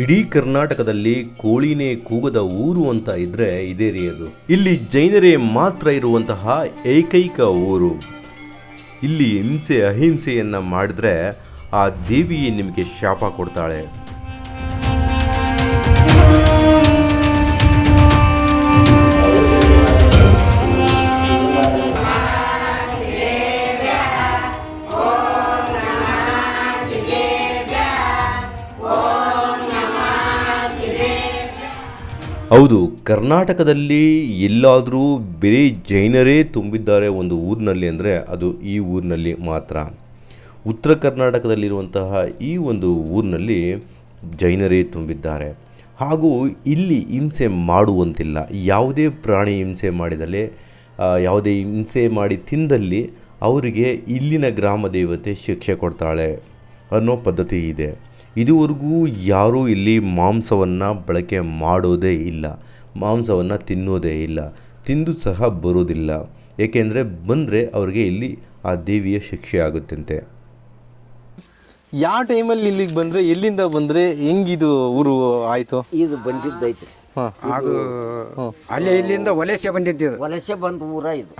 ಇಡೀ ಕರ್ನಾಟಕದಲ್ಲಿ ಕೋಳಿನೇ ಕೂಗದ ಊರು ಅಂತ ಇದ್ರೆ ಇದೇ ರೀ ಅದು ಇಲ್ಲಿ ಜೈನರೇ ಮಾತ್ರ ಇರುವಂತಹ ಏಕೈಕ ಊರು. ಇಲ್ಲಿ ಹಿಂಸೆ, ಅಹಿಂಸೆಯನ್ನ ಮಾಡಿದ್ರೆ ಆ ದೇವಿ ನಿಮಗೆ ಶಾಪ ಕೊಡ್ತಾಳೆ. ಹೌದು, ಕರ್ನಾಟಕದಲ್ಲಿ ಎಲ್ಲಾದರೂ ಬರೀ ಜೈನರೇ ತುಂಬಿದ್ದಾರೆ ಒಂದು ಊರಿನಲ್ಲಿ ಅಂದರೆ ಅದು ಈ ಊರಿನಲ್ಲಿ ಮಾತ್ರ. ಉತ್ತರ ಕರ್ನಾಟಕದಲ್ಲಿರುವಂತಹ ಈ ಒಂದು ಊರಿನಲ್ಲಿ ಜೈನರೇ ತುಂಬಿದ್ದಾರೆ. ಹಾಗೂ ಇಲ್ಲಿ ಹಿಂಸೆ ಮಾಡುವಂತಿಲ್ಲ. ಯಾವುದೇ ಪ್ರಾಣಿ ಹಿಂಸೆ ಮಾಡಿದಲ್ಲಿ ಯಾವುದೇ ಹಿಂಸೆ ಮಾಡಿ ತಿಂದಲ್ಲಿ ಅವರಿಗೆ ಇಲ್ಲಿನ ಗ್ರಾಮ ದೇವತೆ ಶಿಕ್ಷೆ ಕೊಡ್ತಾಳೆ ಅನ್ನೋ ಪದ್ಧತಿ ಇದೆ. ಇದುವರೆಗೂ ಯಾರೂ ಇಲ್ಲಿ ಮಾಂಸವನ್ನು ಬಳಕೆ ಮಾಡೋದೇ ಇಲ್ಲ. ಮಾಂಸವನ್ನು ತಿನ್ನೋದೇ ಇಲ್ಲ. ತಿಂದು ಸಹ ಬರೋದಿಲ್ಲ ಏಕೆಂದರೆ ಬಂದರೆ ಅವರಿಗೆ ಇಲ್ಲಿ ಆ ದೇವಿಯ ಶಿಕ್ಷೆ ಆಗುತ್ತಂತೆ ಯಾವ ಟೈಮಲ್ಲಿ ಇಲ್ಲಿಗೆ ಬಂದರೆ ಎಲ್ಲಿಂದ ಬಂದರೆ ಹೆಂಗಿದು ಊರು ಆಯಿತು? ಇದು ಬಂದಿದ್ದೈತ್ರಿ ಅದು ಅಲ್ಲಿ ಇಲ್ಲಿಂದ ವಲಸೆ ಬಂದಿದ್ದು ಇದು. ವಲಸೆ ಬಂದ ಊರ ಇದು.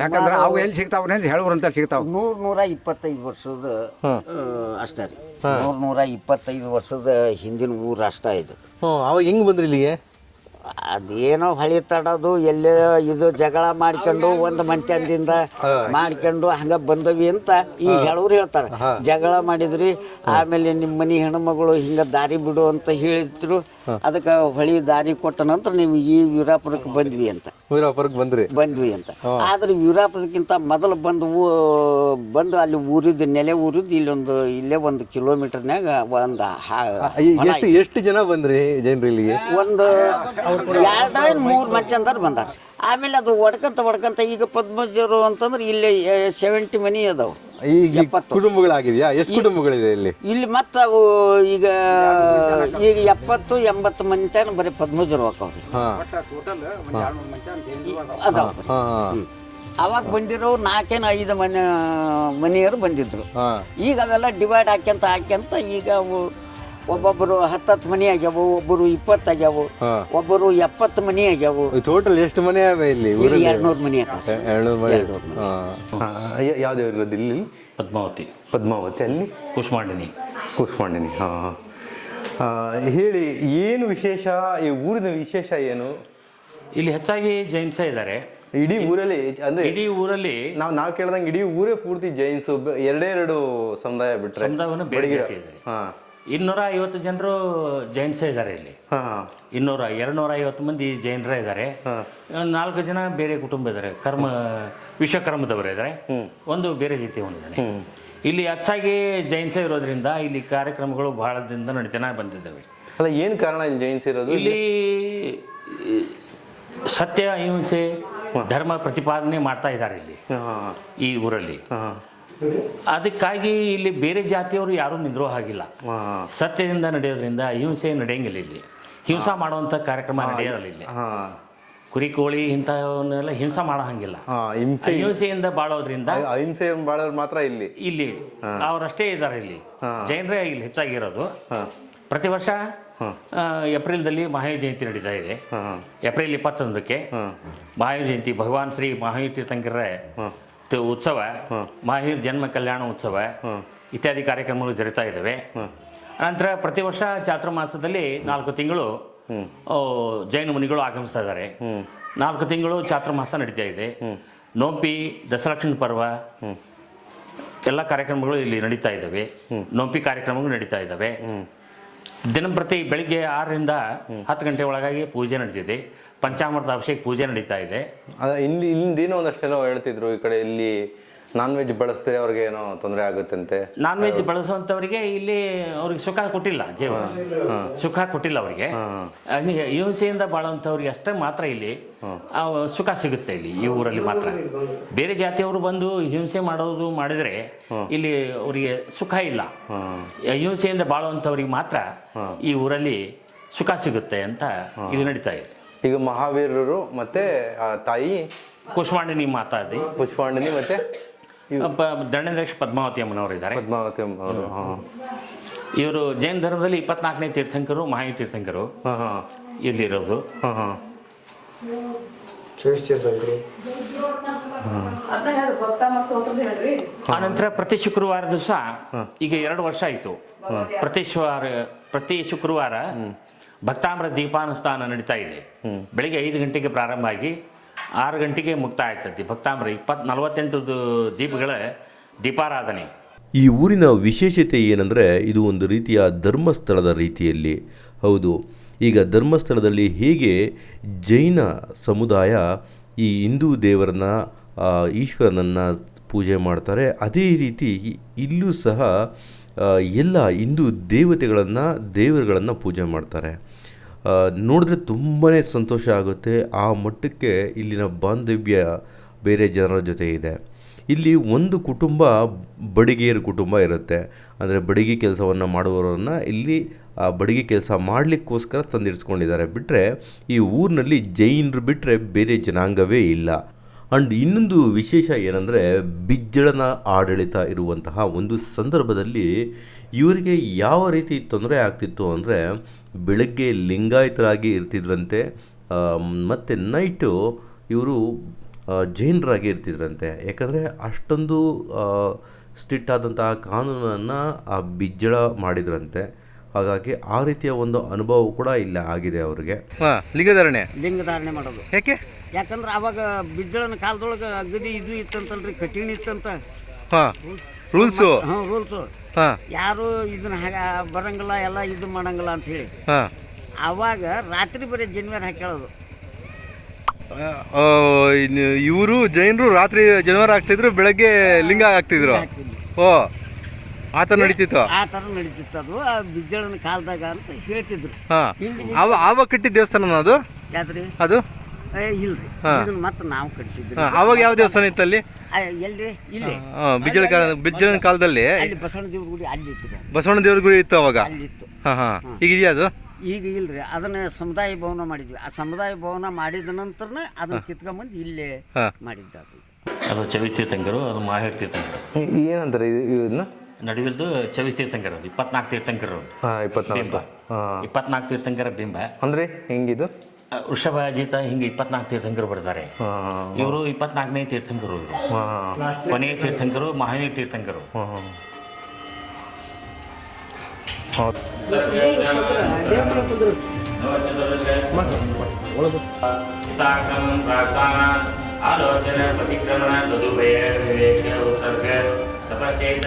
ಯಾಕಂದ್ರೆ ಅವು ಎಲ್ಲಿ ಸಿಗ್ತಾವ್ರೆ ಅಂತ ಹೇಳುವ್ರು ಅಂತ ಸಿಗ್ತಾವ. ನೂರ್ ನೂರ ಇಪ್ಪತ್ತೈದು ವರ್ಷದ ಅಷ್ಟೇ ಅಷ್ಟ ರೀ. ನೂರ್ ನೂರ ಇಪ್ಪತ್ತೈದು ವರ್ಷದ ಹಿಂದಿನ ಊರ ಅಷ್ಟ ಇದು. ಅವಾಗ ಹೆಂಗ್ ಬಂದ್ರಿ ಇಲ್ಲಿಗೆ? ಅದೇನೋ ಹಳಿ ತಡೋದು ಎಲ್ಲೇ ಇದು ಜಗಳ ಮಾಡ್ಕೊಂಡು ಒಂದು ಮಂತ್ಯದಿಂದ ಮಾಡ್ಕೊಂಡು ಹಂಗ ಬಂದವಿ ಅಂತ ಈ ಹೇಳೋರು ಹೇಳ್ತಾರೆ. ಜಗಳ ಮಾಡಿದ್ರಿ ಆಮೇಲೆ ನಿಮ್ಮ ಮನಿ ಹೆಣ್ಮಗಳು ಹಿಂಗ ದಾರಿ ಬಿಡು ಅಂತ ಹೇಳಿದ್ರು. ಅದಕ್ಕೆ ಹೊಳಿ ದಾರಿ ಕೊಟ್ಟ ನಂತರ ನೀವು ಈ ವೀರಾಪುರಕ್ಕೆ ಬಂದ್ವಿ ಅಂತ. ವೀರಾಪುರಕ್ಕೆ ಬಂದ್ರಿ? ಬಂದ್ವಿ ಅಂತ. ಆದ್ರೆ ವೀರಾಪುರಕ್ಕಿಂತ ಮೊದಲು ಬಂದು ಬಂದು ಅಲ್ಲಿ ಊರಿದ್ದು ನೆಲೆ ಊರಿದ್ದು ಇಲ್ಲೊಂದು ಇಲ್ಲೇ ಒಂದು ಕಿಲೋಮೀಟರ್ನಾಗ ಒಂದು ಎಷ್ಟು ಎಷ್ಟು ಜನ ಬಂದ್ರಿ ಜನರು ಇಲ್ಲಿಗೆ? ಒಂದು ಎರಡ ಮೂರು ಮಂದಿ ಅಂದ್ರೆ ಬಂದಾರ. ಆಮೇಲೆ ಅದು ಒಡ್ಕಂತ ಒಡ್ಕಂತ ಈಗ ಪದ್ಮಜರು ಅಂತಂದ್ರೆ ಇಲ್ಲಿ ಸೆವೆಂಟಿ ಮನಿ ಅದಾವ. ಈಗ ಕುಟುಂಬಗಳಾಗಿದೆಯಾ? ಎಷ್ಟು ಕುಟುಂಬಗಳಿದೆ ಇಲ್ಲಿ? ಇಲ್ಲಿ ಮತ್ತೆ ಅವು ಈಗ ಈಗ ಎಪ್ಪತ್ತು ಎಂಬತ್ತು ಮಂದಿ ತನಕ ಬರೀ ಪದ್ಮಜರು ಹಾಕವ್ರಿ ಹಾ. ಅದಾವ ಹಾ. ಅವಾಗ ಬಂದಿರೋ ನಾಲ್ಕೇನು ಐದು ಮನೆ ಮನೆಯವರು ಬಂದಿದ್ರು. ಹಾ. ಈಗ ಅವೆಲ್ಲ ಡಿವೈಡ್ ಹಾಕ್ಯಂತ ಹಾಕ್ಯಂತ ಈಗ ಅವು ಒಬ್ಬೊಬ್ಬರು ಹತ್ತತ್ತು ಮನೆ ಆಗ್ಯಾವು ಒಬ್ಬರು ಇಪ್ಪತ್ತು ಆಗ್ಯಾವು ಹಾ. ಒಬ್ಬರು ಎಪ್ಪತ್ತು ಮನೆ ಆಗ್ಯಾವು. ಟೋಟಲ್ ಎಷ್ಟು ಮನೆ ಅವೆ ಇಲ್ಲಿ ಇಲ್ಲಿ ಎರಡು ನೂರು ಮನೆ ಆಗ್ಯಾವ ಎರಡ್ನೂರು ಮನೆ. ಹಾ. ಯಾವ್ದು ಇರೋದು ಇಲ್ಲಿ? ಪದ್ಮಾವತಿ. ಪದ್ಮಾವತಿ ಅಲ್ಲಿ? ಕುಷ್ಮಾಂಡಿನಿ ಕೂಸ್ಕೊಂಡಿನಿ ಹಾಂ ಹೇಳಿ ಏನು ವಿಶೇಷ ಈ ಊರಿನ ವಿಶೇಷ ಏನು? ಇಲ್ಲಿ ಹೆಚ್ಚಾಗಿ ಜೈನ್ಸ ಇದ್ದಾರೆ ಇಡೀ ಊರಲ್ಲಿ ಅಂದ್ರೆ ಇಡೀ ಊರಲ್ಲಿ ನಾವು ನಾವು ಕೇಳ್ದಂಗೆ ಇಡೀ ಊರೇ ಪೂರ್ತಿ ಜೈನ್ಸ್ ಎರಡೇ ಎರಡು ಸಮುದಾಯ ಬಿಟ್ರೆ ಸಮುದಾಯವನ್ನು ಬೇರೆ ಬಡಗಿರ ಜಾತಿ ಇದೆ. ಹಾ. ಇನ್ನೂರ ಐವತ್ತು ಜನರು ಜೈನ್ಸೇ ಇದ್ದಾರೆ ಇಲ್ಲಿ. ಇನ್ನೂರ ಎರಡ್ನೂರ ಐವತ್ತು ಮಂದಿ ಜೈನರ ಇದ್ದಾರೆ. ನಾಲ್ಕು ಜನ ಬೇರೆ ಕುಟುಂಬ ಇದ್ದಾರೆ. ಕರ್ಮ ವಿಶ್ವಕರ್ಮದವರು ಇದ್ದಾರೆ. ಒಂದು ಬೇರೆ ರೀತಿ ಹೊಂದಿದ್ದಾನೆ. ಇಲ್ಲಿ ಹೆಚ್ಚಾಗಿ ಜೈನ್ಸೇ ಇರೋದ್ರಿಂದ ಇಲ್ಲಿ ಕಾರ್ಯಕ್ರಮಗಳು ಬಹಳ ದಿನದಿಂದ ನಡೀತಾನೆ ಬಂದಿದ್ದಾವೆ. ಅಲ್ಲ ಏನು ಕಾರಣ ಇಲ್ಲಿ ಜೈನ್ಸ್ ಇರೋದು? ಇಲ್ಲಿ ಸತ್ಯ ಅಹಿಂಸೆ ಧರ್ಮ ಪ್ರತಿಪಾದನೆ ಮಾಡ್ತಾ ಇದ್ದಾರೆ ಇಲ್ಲಿ. ಈ ಊರಲ್ಲಿ. ಅದಕ್ಕಾಗಿ ಇಲ್ಲಿ ಬೇರೆ ಜಾತಿಯವರು ಯಾರೂ ನಿಂದ್ರೋ ಹಾಗಿಲ್ಲ. ಸತ್ಯದಿಂದ ನಡೆಯೋದ್ರಿಂದ ಹಿಂಸೆ ನಡೆಯಂಗಿಲ್ಲ ಇಲ್ಲಿ. ಹಿಂಸಾ ಮಾಡುವಂಥ ಕಾರ್ಯಕ್ರಮ ನಡೆಯೋದಿಲ್ಲ ಇಲ್ಲಿ. ಕುರಿ ಕೋಳಿ ಇಂಥವನ್ನೆಲ್ಲ ಹಿಂಸಾ ಮಾಡೋ ಹಂಗಿಲ್ಲ ಹಿಂಸೆ ಹಿಂಸೆಯಿಂದ ಬಾಳೋದ್ರಿಂದ ಅಹಿಂಸೆ ಬಾಳೋರು ಮಾತ್ರ ಇಲ್ಲಿ. ಇಲ್ಲಿ ಅವರಷ್ಟೇ ಇದ್ದಾರೆ ಇಲ್ಲಿ. ಜೈನರೇ ಇಲ್ಲಿ ಹೆಚ್ಚಾಗಿರೋದು. ಪ್ರತಿ ವರ್ಷ ಏಪ್ರಿಲ್ದಲ್ಲಿ ಮಹಾವೀರ ಜಯಂತಿ ನಡೀತಾ ಇದೆ. ಏಪ್ರಿಲ್ ಇಪ್ಪತ್ತೊಂದಕ್ಕೆ ಮಹಾವೀರ ಜಯಂತಿ. ಭಗವಾನ್ ಶ್ರೀ ಮಹಾವೀರ ತೀರ್ಥಂಕರ ಉತ್ಸವ ಮಾಹಿರ್ ಜನ್ಮ ಕಲ್ಯಾಣ ಉತ್ಸವ ಇತ್ಯಾದಿ ಕಾರ್ಯಕ್ರಮಗಳು ಜರಿತಾ ಇದ್ದಾವೆ. ನಂತರ ಪ್ರತಿ ವರ್ಷ ಚಾತುರ್ಮಾಸದಲ್ಲಿ ನಾಲ್ಕು ತಿಂಗಳು ಜೈನ ಮುನಿಗಳು ಆಗಮಿಸ್ತಾ ಇದ್ದಾರೆ. ನಾಲ್ಕು ತಿಂಗಳು ಚಾತುರ್ಮಾಸ ನಡೀತಾ ಇದೆ. ನೋಂಪಿ ದಸರಾಕ್ಷಣ ಪರ್ವ ಎಲ್ಲ ಕಾರ್ಯಕ್ರಮಗಳು ಇಲ್ಲಿ ನಡೀತಾ ಇದ್ದಾವೆ. ನೋಂಪಿ ಕಾರ್ಯಕ್ರಮಗಳು ನಡೀತಾ ಇದ್ದಾವೆ. ದಿನಂಪ್ರತಿ ಬೆಳಿಗ್ಗೆ ಆರರಿಂದ ಹತ್ತು ಗಂಟೆ ಒಳಗಾಗಿ ಪೂಜೆ ನಡೀತಿದೆ. ಪಂಚಾಮೃತ ಅಭಿಷೇಕ ಪೂಜೆ ನಡೀತಾ ಇದೆ. ಇಲ್ಲಿ ಇಲ್ಲಿ ಇಲ್ಲಿಂದೇನೋ ಒಂದಷ್ಟೇನೋ ಹೇಳ್ತಿದ್ರು ಈ ಕಡೆ ಇಲ್ಲಿ ನಾನ್ ವೆಜ್ ಬಳಸ್ತಾರೆ ಅವ್ರಿಗೆ ಏನೋ ತೊಂದರೆ ಆಗುತ್ತಂತೆ? ನಾನ್ ವೆಜ್ ಬಳಸುವಂಥವ್ರಿಗೆ ಇಲ್ಲಿ ಅವ್ರಿಗೆ ಸುಖ ಕೊಟ್ಟಿಲ್ಲ ಜೀವ. ಸುಖ ಕೊಟ್ಟಿಲ್ಲ ಅವರಿಗೆ. ಹಿಂಸೆಯಿಂದ ಬಾಳುವಂಥವ್ರಿಗೆ ಅಷ್ಟೇ ಮಾತ್ರ ಇಲ್ಲಿ ಸುಖ ಸಿಗುತ್ತೆ ಇಲ್ಲಿ ಈ ಊರಲ್ಲಿ ಮಾತ್ರ. ಬೇರೆ ಜಾತಿಯವರು ಬಂದು ಹಿಂಸೆ ಮಾಡೋದು ಮಾಡಿದರೆ ಇಲ್ಲಿ ಅವರಿಗೆ ಸುಖ ಇಲ್ಲ. ಹಿಂಸೆಯಿಂದ ಬಾಳುವಂಥವ್ರಿಗೆ ಮಾತ್ರ ಈ ಊರಲ್ಲಿ ಸುಖ ಸಿಗುತ್ತೆ ಅಂತ ಇದು ನಡೀತಾ ಇದೆ. ಈಗ ಮಹಾವೀರರು ಮತ್ತೆ ಆ ತಾಯಿ ಕುಷ್ಮಾಂಡಿನಿ ಮಾತಾಡಿ ಪುಷ್ಪಾಂಡಿನಿ ಮತ್ತೆ ದಂಡನೇಶ ಪದ್ಮಾವತಿ ಅಮ್ಮನವರು ಇದ್ದಾರೆ ಪದ್ಮಾವತಿ ಅವರು ಇವರು ಜೈನ ಧರ್ಮದಲ್ಲಿ ಇಪ್ಪತ್ನಾಲ್ಕನೇ ತೀರ್ಥಂಕರು ಮಹಾಯು ತೀರ್ಥಂಕರು ಹಾಂ ಹಾಂ. ಇಲ್ಲಿರೋದು. ಹಾಂ ಹಾಂ. ಆನಂತರ ಪ್ರತಿ ಶುಕ್ರವಾರ ದಿವಸ ಈಗ ಎರಡು ವರ್ಷ ಆಯಿತು. ಪ್ರತಿ ಶುಕ್ರವಾರ ಪ್ರತಿ ಶುಕ್ರವಾರ ಭಕ್ತಾಮ್ರ ದೀಪಾನುಷ್ಠಾನ ನಡೀತಾ ಇದೆ. ಬೆಳಿಗ್ಗೆ ಐದು ಗಂಟೆಗೆ ಪ್ರಾರಂಭ ಆಗಿ ಆರು ಗಂಟೆಗೆ ಮುಕ್ತಾಯ ಆಗ್ತದೆ ಭಕ್ತಾಮ್ರ ಇಪ್ಪತ್ತು ನಲವತ್ತೆಂಟು ದೀಪಗಳ ದೀಪಾರಾಧನೆ. ಈ ಊರಿನ ವಿಶೇಷತೆ ಏನಂದರೆ, ಇದು ಒಂದು ರೀತಿಯ ಧರ್ಮಸ್ಥಳದ ರೀತಿಯಲ್ಲಿ. ಹೌದು, ಈಗ ಧರ್ಮಸ್ಥಳದಲ್ಲಿ ಹೇಗೆ ಜೈನ ಸಮುದಾಯ ಈ ಹಿಂದೂ ದೇವರನ್ನ ಈಶ್ವರನನ್ನು ಪೂಜೆ ಮಾಡ್ತಾರೆ, ಅದೇ ರೀತಿ ಇಲ್ಲೂ ಸಹ ಎಲ್ಲ ಹಿಂದೂ ದೇವತೆಗಳನ್ನು, ದೇವರುಗಳನ್ನು ಪೂಜೆ ಮಾಡ್ತಾರೆ. ನೋಡಿದ್ರೆ ತುಂಬಾ ಸಂತೋಷ ಆಗುತ್ತೆ. ಆ ಮಟ್ಟಕ್ಕೆ ಇಲ್ಲಿನ ಬಾಂಧವ್ಯ ಬೇರೆ ಜನರ ಜೊತೆ ಇದೆ. ಇಲ್ಲಿ ಒಂದು ಕುಟುಂಬ ಬಡಿಗೆಯರ ಕುಟುಂಬ ಇರುತ್ತೆ. ಅಂದರೆ ಬಡಿಗೆ ಕೆಲಸವನ್ನು ಮಾಡುವವರನ್ನು ಇಲ್ಲಿ, ಆ, ಬಡಿಗೆ ಕೆಲಸ ಮಾಡಲಿಕ್ಕೋಸ್ಕರ ತಂದಿರಿಸ್ಕೊಂಡಿದ್ದಾರೆ ಬಿಟ್ಟರೆ ಈ ಊರಿನಲ್ಲಿ ಜೈನರು ಬಿಟ್ಟರೆ ಬೇರೆ ಜನಾಂಗವೇ ಇಲ್ಲ. ಅಂಡ್ ಇನ್ನೊಂದು ವಿಶೇಷ ಏನಂದರೆ ಬಿಜ್ಜಳನ ಆಡಳಿತ ಇರುವಂತಹ ಒಂದು ಸಂದರ್ಭದಲ್ಲಿ ಇವರಿಗೆ ಯಾವ ರೀತಿ ತೊಂದರೆ ಆಗ್ತಿತ್ತು ಅಂದರೆ ಬೆಳಗ್ಗೆ ಲಿಂಗಾಯತರಾಗಿ ಇರ್ತಿದ್ರಂತೆ ಮತ್ತು ನೈಟು ಇವರು ಜೈನರಾಗಿ ಇರ್ತಿದ್ರಂತೆ. ಯಾಕಂದರೆ ಅಷ್ಟೊಂದು ಸ್ಟ್ರಿಕ್ಟ್ ಆದಂತಹ ಕಾನೂನನ್ನು ಆ ಬಿಜ್ಜಳ ಮಾಡಿದ್ರಂತೆ. ಹಾಗಾಗಿ ಆ ರೀತಿಯ ಒಂದು ಅನುಭವ ಕೂಡ ಇಲ್ಲ ಆಗಿದೆ ಅವರಿಗೆ. ಹಾಂ ಲಿಂಗಧಾರಣೆ. ಲಿಂಗಧಾರಣೆ ಮಾಡೋದು. ಯಾಕೆ? ಯಾಕಂದ್ರೆ ಅವಾಗ ಬಿಜ್ಜಳನ ಕಾಲದೊಳಗೆ ಅಗದಿ ಇದು ಇತ್ತಂತಲ್ರಿ ಕಠಿಣ ಇತ್ತಂತ. ಹಾಂ ರೂಲ್ಸು. ಹಾಂ ರೂಲ್ಸು. ಹಾಂ. ಯಾರು ಇದನ್ನ ಹಾಗ ಬರಂಗಿಲ್ಲ ಎಲ್ಲ ಇದು ಮಾಡಂಗಿಲ್ಲ ಅಂತ ಹೇಳಿ. ಹಾಂ. ಅವಾಗ ರಾತ್ರಿ ಬರೀ ಜನವರಿ ಹಾಕ್ಯಾಳೋದು. ಇವರು ಜೈನರು ರಾತ್ರಿ ಜನವರಿ ಆಗ್ತಿದ್ರು ಬೆಳಗ್ಗೆ ಲಿಂಗ ಆಗ್ತಿದ್ರು ಓ. ಆ ಥರ ನಡೀತಿತ್ತು? ಆ ಥರ ನಡೀತಿತ್ತು ಅದು. ಆ ಬಿಜ್ಜಳನ ಕಾಲದಾಗ ಅಂತ ಹೇಳ್ತಿದ್ರು. ಹಾಂ. ಅವ ಆವಾಗ ಕಟ್ಟಿದ ದೇವಸ್ಥಾನ ಅದು? ಯಾತ್ರಿ ಅದು? ಏ, ಇಲ್ರಿ. ಇದನ್ನ ಮತ್ತೆ ನಾವು ಕಟ್ಸಿದ್ರಿ ಅವಾಗ ಆವಾಗ ಯಾವ ದೇವಸ್ಥಾನ ಇತ್ತು ಅಲ್ಲಿ? ಆ, ಎಲ್ರಿ ಇಲ್ಲಿ. ಹಾಂ ಬಿಜ್ಜಳ ಕಾಲ ಬಿಜ್ಜಳನ ಕಾಲದಲ್ಲಿ. ಅಲ್ಲಿ ಬಸವಣ್ಣ ದೇವ್ರ ಗುಡಿ ಅಲ್ಲಿ ಇತ್ತು. ಬಸವಣ್ಣ ದೇವ್ರ ಗುಡಿ ಇತ್ತು ಅವಾಗ? ಅಲ್ಲಿ ಇತ್ತು ಹಾಂ. ಹಾಂ. ಈಗ ಇದೆಯಾ ಅದು? ಈಗ ಇಲ್ರಿ. ಅದನ್ನ ಸಮುದಾಯ ಭವನ ಮಾಡಿದ್ವಿ. ಆ ಸಮುದಾಯ ಭವನ ಮಾಡಿದ ನಂತರನೇ ಅದನ್ನ ಕಿತ್ಕೊಂಡ್ಬಂದು ಇಲ್ಲೇ ಹಾ. ಮಾಡಿದ್ದ ಅದು. ಅದು ಚವಿ ತೀರ್ಥಂಕರು ಅದು ಮಾಹಿತಿ ತೀರ್ಥಂಕರು ಏನಂತಾರೆ ಇದನ್ನ? ನಡುವಿಲ್ದು ಚವಿ ತೀರ್ಥಂಕರ ಅದು ಇಪ್ಪತ್ನಾಲ್ಕು ತೀರ್ಥಂಕರ ಬಿಂಬ. ಇಪ್ಪತ್ನಾಲ್ಕು ತೀರ್ಥಂಕರ ಬಿಂಬ. ಅಂದ್ರೆ ಹೆಂಗಿದು? ವೃಷಭ ಅಜಿತ ಹಿಂಗೆ ಇಪ್ಪತ್ನಾಲ್ಕು ತೀರ್ಥಂಕರು ಬರ್ತಾರೆ. ಇವರು ಇಪ್ಪತ್ನಾಲ್ಕನೇ ತೀರ್ಥಂಕರು ಇವರು. ಹಾಂ. ಕೊನೆಯ ತೀರ್ಥಂಕರು ಮಹಾವೀರ ತೀರ್ಥಂಕರು. ಆಲೋಚನೆ ಪ್ರತಿಕ್ರಮಣ ತದುಭಯ ವಿವೇಕ ಉತ್ಸರ್ಗ ತಪಚೇತ